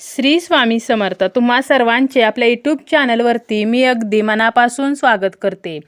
श्री स्वामी समर्थ तुम्हा सर्वांचे आपल्या यूट्यूब चॅनलवरती मी अगदी मनापासून स्वागत करते.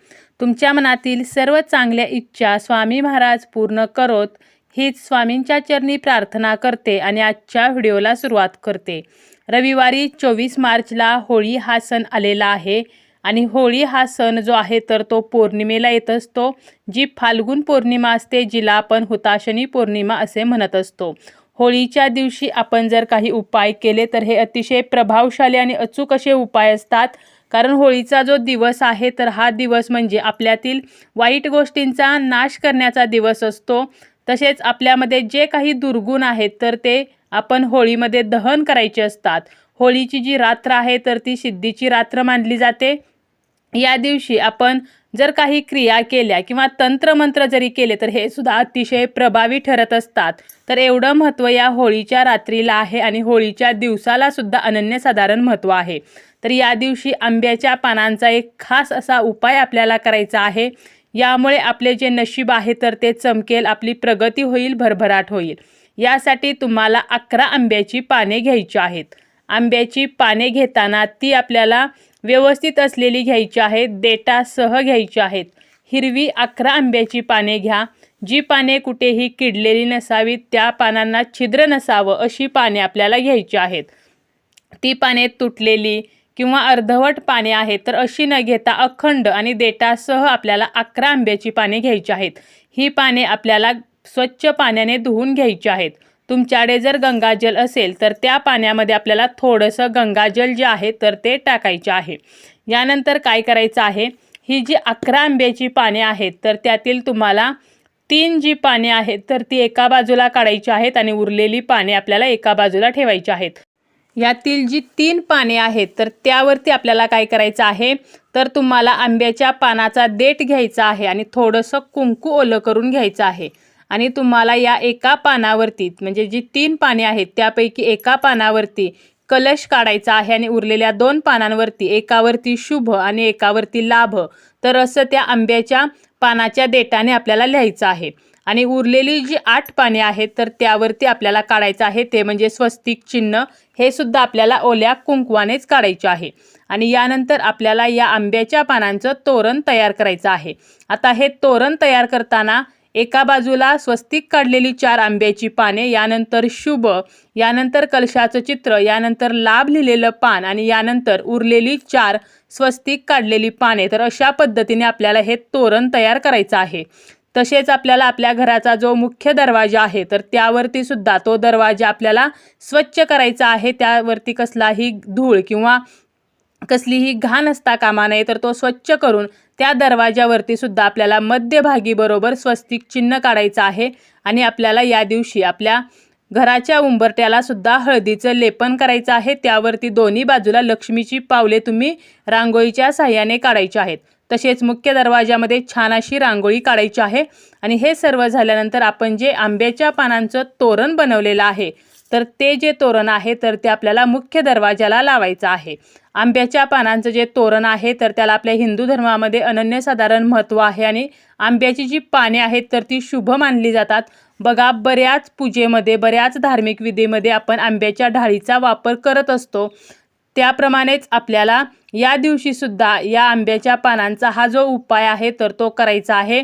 तुमच्या मनातील सर्व चांगल्या इच्छा स्वामी महाराज पूर्ण करोत हीच स्वामींच्या चरणी प्रार्थना करते आणि आजच्या व्हिडिओला सुरुवात करते. रविवारी चोवीस मार्चला होळी हा सण आलेला आहे आणि होळी हा सण जो आहे तर तो पौर्णिमेला येत असतो जी फाल्गुन पौर्णिमा असते जिला आपण हुताशनी पौर्णिमा असे म्हणत असतो. होळीच्या दिवशी आपण जर काही उपाय केले तर हे अतिशय प्रभावशाली आणि अचूक असे उपाय असतात. कारण होळीचा जो दिवस आहे तर हा दिवस म्हणजे आपल्यातील वाईट गोष्टींचा नाश करण्याचा दिवस असतो. तसेच आपल्यामध्ये जे काही दुर्गुण आहेत तर ते आपण होळीमध्ये दहन करायचे असतात. होळीची जी रात्र आहे तर ती सिद्धीची रात्र मानली जाते. या दिवशी आपण जर काही क्रिया केल्या किंवा तंत्रमंत्र जरी केले तर हे सुद्धा अतिशय प्रभावी ठरत असतात. तर एवढं महत्त्व या होळीच्या रात्रीला आहे आणि होळीच्या दिवसाला सुद्धा अनन्यसाधारण महत्त्व आहे. तर या दिवशी आंब्याच्या पानांचा एक खास असा उपाय आपल्याला करायचा आहे. यामुळे आपले जे नशीब आहे तर ते चमकेल आपली प्रगती होईल भरभराट होईल. यासाठी तुम्हाला अकरा आंब्याची पाने घ्यायची आहेत. आंब्याची पाने घेताना ती आपल्याला व्यवस्थित असलेली घ्यायची आहेत देटासह घ्यायची आहेत. हिरवी अकरा आंब्याची पाने घ्या. जी पाने कुठेही किडलेली नसावीत त्या पानांना छिद्र नसावं अशी पाने आपल्याला घ्यायची आहेत. ती पाने तुटलेली किंवा अर्धवट पाने आहेत तर अशी न घेता अखंड आणि देटासह आपल्याला अकरा आंब्याची पाने घ्यायची आहेत. ही पाने आपल्याला स्वच्छ पाण्याने धुवून घ्यायची आहेत. तुमच्याकडे जर गंगाजल असेल तर त्या पाण्यामध्ये आपल्याला थोडंसं गंगाजल जे आहे तर ते टाकायचे आहे. यानंतर काय करायचं आहे? ही जी अकरा आंब्याची पाने आहेत तर त्यातील तुम्हाला तीन जी पाने आहेत तर ती एका बाजूला काढायची आहेत आणि उरलेली पाने आपल्याला एका बाजूला ठेवायची आहेत. यातील जी तीन पाने आहेत तर त्यावरती आपल्याला काय करायचं आहे? तर तुम्हाला आंब्याच्या पानाचा देठ घ्यायचा आहे आणि थोडंसं कुंकू ओलं करून घ्यायचं आहे. आणि तुम्हाला या एका पानावरती म्हणजे जी तीन पाने आहेत त्यापैकी एका पानावरती कलश काढायचा आहे आणि उरलेल्या दोन पानांवरती एकावरती शुभ आणि एकावरती लाभ तर असं त्या आंब्याच्या पानाच्या देठाने आपल्याला लिहायचं आहे. आणि उरलेली जी आठ पाने आहेत तर त्यावरती आपल्याला काढायचं आहे ते म्हणजे स्वस्तिक चिन्ह हे सुद्धा आपल्याला ओल्या कुंकवानेच काढायचे आहे. आणि यानंतर आपल्याला या आंब्याच्या पानांचं तोरण तयार करायचं आहे. आता हे तोरण तयार करताना एका बाजूला स्वस्तिक काढलेली चार आंब्याची पाने यानंतर शुभ यानंतर कलशाचं चित्र यानंतर लाभ लिहिलेलं पान आणि यानंतर उरलेली चार स्वस्तिक काढलेली पाने. तर अशा पद्धतीने आपल्याला हे तोरण तयार करायचं आहे. तसेच आपल्याला आपल्या घराचा जो मुख्य दरवाजा आहे तर त्यावरती सुद्धा तो दरवाजा आपल्याला स्वच्छ करायचा आहे. त्यावरती कसलाही धूळ किंवा कसलीही घाण असता कामा नये तर तो स्वच्छ करून त्या दरवाजावरती सुद्धा आपल्याला मध्यभागी बरोबर स्वस्तिक चिन्ह काढायचं आहे आणि आपल्याला या दिवशी आपल्या घराच्या उंबरट्याला सुद्धा हळदीचं लेपन करायचं आहे. त्यावरती दोन्ही बाजूला लक्ष्मीची पावले तुम्ही रांगोळीच्या साह्याने काढायची आहेत. तसेच मुख्य दरवाजामध्ये छान अशी रांगोळी काढायची आहे. आणि हे सर्व झाल्यानंतर आपण जे आंब्याच्या पानांचं तोरण बनवलेलं आहे तर ते जे तोरण आहे तर ते आपल्याला मुख्य दरवाजाला लावायचं आहे. आंब्याच्या पानांचं जे तोरण आहे तर त्याला आपल्या हिंदू धर्मामध्ये अनन्यसाधारण महत्त्व आहे आणि आंब्याची जी पाने आहेत तर ती शुभ मानली जातात. बघा बऱ्याच पूजेमध्ये बऱ्याच धार्मिक विधीमध्ये आपण आंब्याच्या ढाळीचा वापर करत असतो. त्याप्रमाणेच आपल्याला या दिवशीसुद्धा या आंब्याच्या पानांचा हा जो उपाय आहे तर तो करायचा आहे.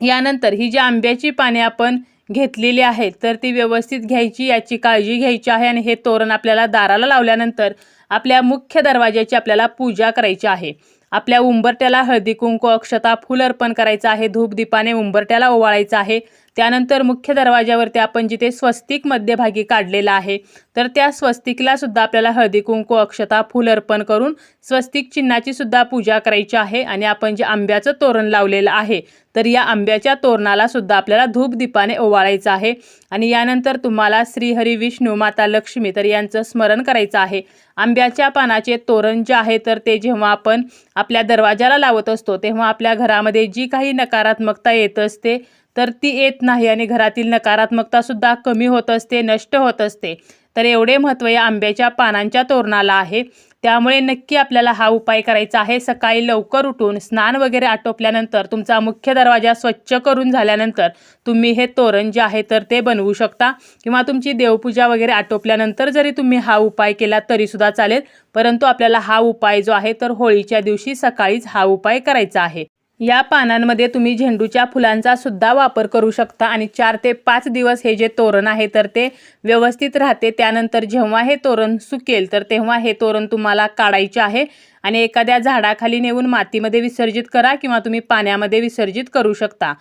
यानंतर ही जी आंब्याची पाने आपण घेतलेली आहेत तर ती व्यवस्थित घ्यायची याची काळजी घ्यायची आहे आणि हे तोरण आपल्याला दाराला लावल्यानंतर आपल्या मुख्य दरवाज्याची आपल्याला पूजा करायची आहे. आपल्या उंबरट्याला हळदी कुंकू अक्षता फुल अर्पण करायचं आहे. धूप दीपाने उंबरट्याला ओवाळायचं आहे. त्यानंतर मुख्य दरवाजावरती आपण जिथे स्वस्तिक मध्यभागी काढलेला आहे तर त्या स्वस्तिकला सुद्धा आपल्याला हळदी कुंकू अक्षता फूल अर्पण करून स्वस्तिक चिन्हाची सुद्धा पूजा करायची आहे आणि आपण जे आंब्याचं तोरण लावलेलं आहे तर या आंब्याच्या तोरणाला सुद्धा आपल्याला धूप दीपाने ओवाळायचं आहे. आणि यानंतर तुम्हाला श्रीहरी विष्णू माता लक्ष्मी तर यांचं स्मरण करायचं आहे. आंब्याच्या पानाचे तोरण जे आहे तर ते जेव्हा आपण आपल्या दरवाजाला लावत असतो तेव्हा आपल्या घरामध्ये जी काही नकारात्मकता येत असते तर ती येत नाही आणि घरातील नकारात्मकतासुद्धा कमी होत असते नष्ट होत असते. तर एवढे महत्त्व या आंब्याच्या पानांच्या तोरणाला आहे. त्यामुळे नक्की आपल्याला हा उपाय करायचा आहे. सकाळी लवकर उठून स्नान वगैरे आटोपल्यानंतर तुमचा मुख्य दरवाजा स्वच्छ करून झाल्यानंतर तुम्ही हे तोरण जे आहे तर ते बनवू शकता. किंवा तुमची देवपूजा वगैरे आटोपल्यानंतर जरी तुम्ही हा उपाय केला तरीसुद्धा चालेल. परंतु आपल्याला हा उपाय जो आहे तर होळीच्या दिवशी सकाळीच हा उपाय करायचा आहे. या पानांमध्ये तुम्ही झेंडूच्या फुलांचा सुद्धा वापर करू शकता आणि चार ते पाच दिवस हे जे तोरण आहे तर ते व्यवस्थित राहते. त्यानंतर जेव्हा हे तोरण सुकेल तर तेव्हा हे तोरण तुम्हाला काढायचे आहे आणि एखाद्या झाडाखाली नेऊन मातीमध्ये विसर्जित करा किंवा तुम्ही पाण्यामध्ये विसर्जित करू शकता.